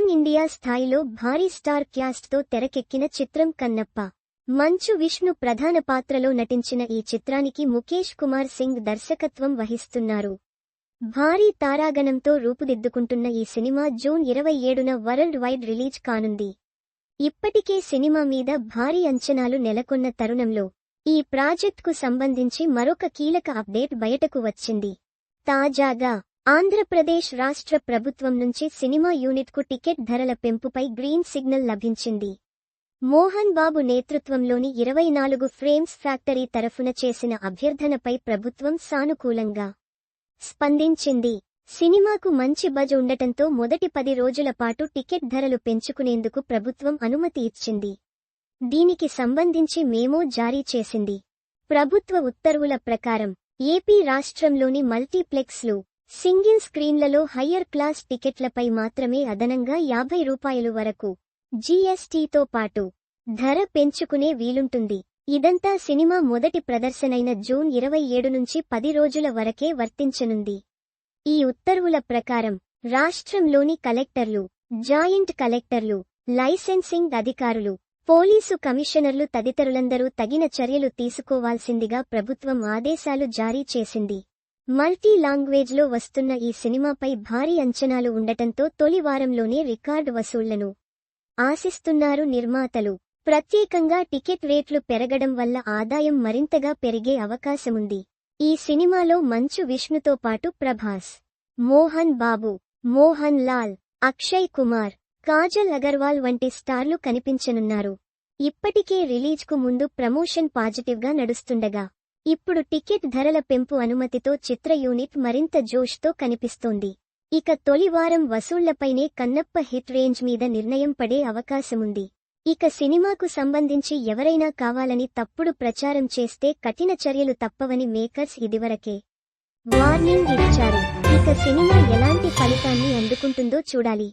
Pan India స్థాయిలో భారీ star క్యాస్ట్తో తెరకెక్కిన చిత్రం కన్నప్ప. మంచు విష్ణు ప్రధాన పాత్రలో నటించిన ఈ చిత్రానికి ముఖేష్ కుమార్ సింగ్ దర్శకత్వం వహిస్తున్నారు. భారీ తారాగణంతో రూపుదిద్దుకుంటున్న ఈ సినిమా జూన్ ఇరవై ఏడున వరల్డ్ వైడ్ రిలీజ్ కానుంది. ఇప్పటికే సినిమా మీద భారీ అంచనాలు నెలకొన్న తరుణంలో ఈ ప్రాజెక్టుకు సంబంధించి మరొక కీలక అప్డేట్ బయటకు వచ్చింది. తాజాగా ఆంధ్రప్రదేశ్ రాష్ట్ర ప్రభుత్వం నుంచి సినిమా యూనిట్కు టికెట్ ధరల పెంపుపై గ్రీన్ సిగ్నల్ లభించింది. మోహన్ బాబు నేతృత్వంలోని ఇరవై నాలుగు ఫ్రేమ్స్ ఫ్యాక్టరీ తరఫున చేసిన అభ్యర్థనపై ప్రభుత్వం సానుకూలంగా స్పందించింది. సినిమాకు మంచి బజ్ ఉండటంతో మొదటి పది రోజుల పాటు టికెట్ ధరలు పెంచుకునేందుకు ప్రభుత్వం అనుమతి ఇచ్చింది. దీనికి సంబంధించి మేమో జారీ చేసింది. ప్రభుత్వ ఉత్తర్వుల ప్రకారం ఏపీ రాష్ట్రంలోని మల్టీప్లెక్స్లు సింగిల్ స్క్రీన్లలో హయ్యర్ క్లాస్ టికెట్లపై మాత్రమే అదనంగా యాభై రూపాయలు వరకు జీఎస్టీతో పాటు ధర పెంచుకునే వీలుంటుంది. ఇదంతా సినిమా మొదటి ప్రదర్శనైన జూన్ ఇరవై ఏడు నుంచి పది రోజుల వరకే వర్తించనుంది. ఈ ఉత్తర్వుల ప్రకారం రాష్ట్రంలోని కలెక్టర్లు జాయింట్ కలెక్టర్లు లైసెన్సింగ్ అధికారులు పోలీసు కమిషనర్లు తదితరులందరూ తగిన చర్యలు తీసుకోవాల్సిందిగా ప్రభుత్వం ఆదేశాలు జారీ చేసింది. మల్టీ లాంగ్వేజ్లో వస్తున్న ఈ సినిమాపై భారీ అంచనాలు ఉండటంతో తొలి వారంలోనే రికార్డు వసూళ్ళను ఆశిస్తున్నారు నిర్మాతలు. ప్రత్యేకంగా టికెట్ రేట్లు పెరగడం వల్ల ఆదాయం మరింతగా పెరిగే అవకాశముంది. ఈ సినిమాలో మంచు విష్ణుతో పాటు ప్రభాస్ మోహన్ బాబు మోహన్ లాల్ అక్షయ్ కుమార్ కాజల్ అగర్వాల్ వంటి స్టార్లు కనిపించనున్నారు. ఇప్పటికే రిలీజ్కు ముందు ప్రమోషన్ పాజిటివ్గా నడుస్తుండగా ఇప్పుడు టికెట్ ధరల పెంపు అనుమతితో చిత్ర యూనిట్ మరింత జోష్తో కనిపిస్తోంది. ఇక తొలి వారం వసూళ్ళపైనే కన్నప్ప హిట్ రేంజ్ మీద నిర్ణయం పడే అవకాశముంది. ఇక సినిమాకు సంబంధించి ఎవరైనా కావాలని తప్పుడు ప్రచారం చేస్తే కఠిన చర్యలు తప్పవని మేకర్స్ ఇదివరకే వార్నింగ్ ఇచ్చారు. ఇక సినిమా ఎలాంటి ఫలితాన్ని అందుకుంటుందో చూడాలి.